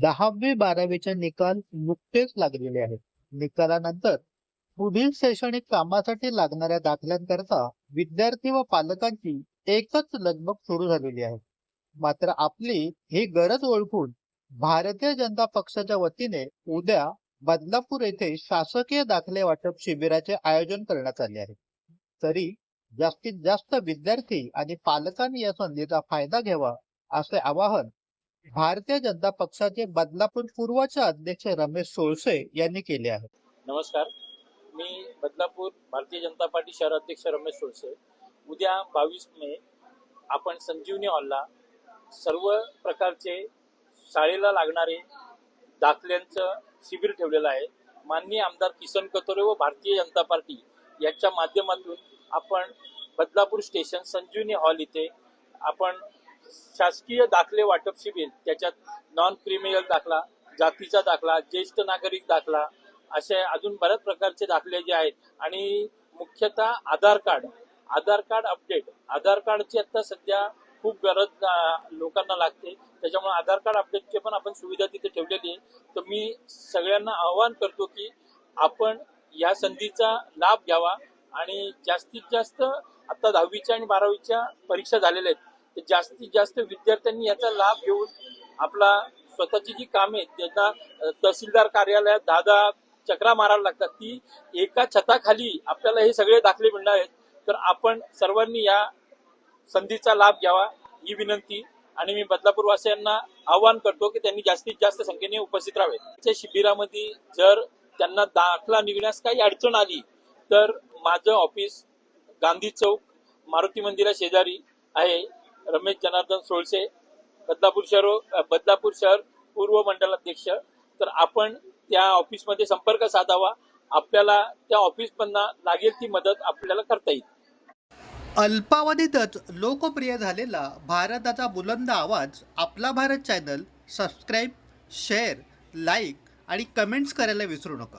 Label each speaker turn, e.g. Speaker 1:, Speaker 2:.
Speaker 1: दहावी बारावीचे निकाल नुकतेच लागलेले आहेत. निकालानंतर पुढील शैक्षणिक कामासाठी लागणाऱ्या दाखल्यांकरता विद्यार्थी व पालकांची एकच लगबग सुरू झालेली आहे. मात्र आपली ही गरज ओळखून भारतीय जनता पक्षाच्या वतीने उद्या बदलापूर येथे शासकीय दाखले वाटप शिबिराचे आयोजन करण्यात आले आहे. तरी जास्तीत जास्त विद्यार्थी आणि पालकांनी या संधीचा फायदा घ्यावा असे आवाहन भारतीय जनता पक्षाचे बदलापूर पूर्वचे अध्यक्ष रमेश सोळसे यांनी केले आहे.
Speaker 2: नमस्कार. मी बदलापूर भारतीय जनता पार्टी शहराध्यक्ष रमेश सोळसे. उद्या बावीस मे आपण संजीवनी हॉलला सर्व प्रकारचे शाळेला लागणारे दाखल्यांचं शिबिर ठेवलेलं आहे. माननीय आमदार किसन कतोरे व भारतीय जनता पार्टी यांच्या माध्यमातून आपण बदलापूर स्टेशन संजीवनी हॉल इथे आपण शासकीय दाखले वाटप शिबिर त्याच्यात नॉन क्रिमिनल दाखला जातीचा दाखला ज्येष्ठ नागरिक दाखला असे अजून बऱ्याच प्रकारचे दाखले जे आहेत. आणि मुख्यतः Aadhaar card Aadhaar card update Aadhaar कार्डची आता सध्या खूप गरज लोकांना लागते. त्याच्यामुळे आधार कार्ड अपडेटची पण आपण सुविधा तिथे ठेवलेली आहे. तर मी सगळ्यांना आवाहन करतो की आपण या संधीचा लाभ घ्यावा. आणि जास्तीत जास्त आता दहावीच्या आणि बारावीच्या परीक्षा झालेल्या आहेत. तर जास्तीत जास्त विद्यार्थ्यांनी याचा लाभ घेऊन आपला स्वतःची जी कामे आहेत त्यांना तहसीलदार कार्यालयात दहा दहा चक्रा मारायला लागतात ती एका छताखाली आपल्याला हे सगळे दाखले मिळणार आहेत. तर आपण सर्वांनी या संधीचा लाभ घ्यावा ही विनंती. आणि मी बदलापूरवासियांना आवाहन करतो की त्यांनी जास्तीत जास्त संख्येने उपस्थित राहावे. त्या शिबिरामध्ये जर त्यांना दाखला निघण्यास काही अडचण आली तर माझं ऑफिस गांधी चौक मारुती मंदिरा शेजारी आहे. रमेश जनार्दन सोळसे बदलापूर शहर बदलापूर शहर पूर्व मंडलाध्यक्ष तर आपण त्या ऑफिसमध्ये संपर्क साधावा. आपल्याला त्या ऑफिसमधना लागेल ती मदत आपल्याला करता येईल.
Speaker 1: अल्पावधीतच लोकप्रिय झालेला भारताचा बुलंद आवाज आपला Bharat channel subscribe share like आणि कमेंट्स करायला विसरू नका.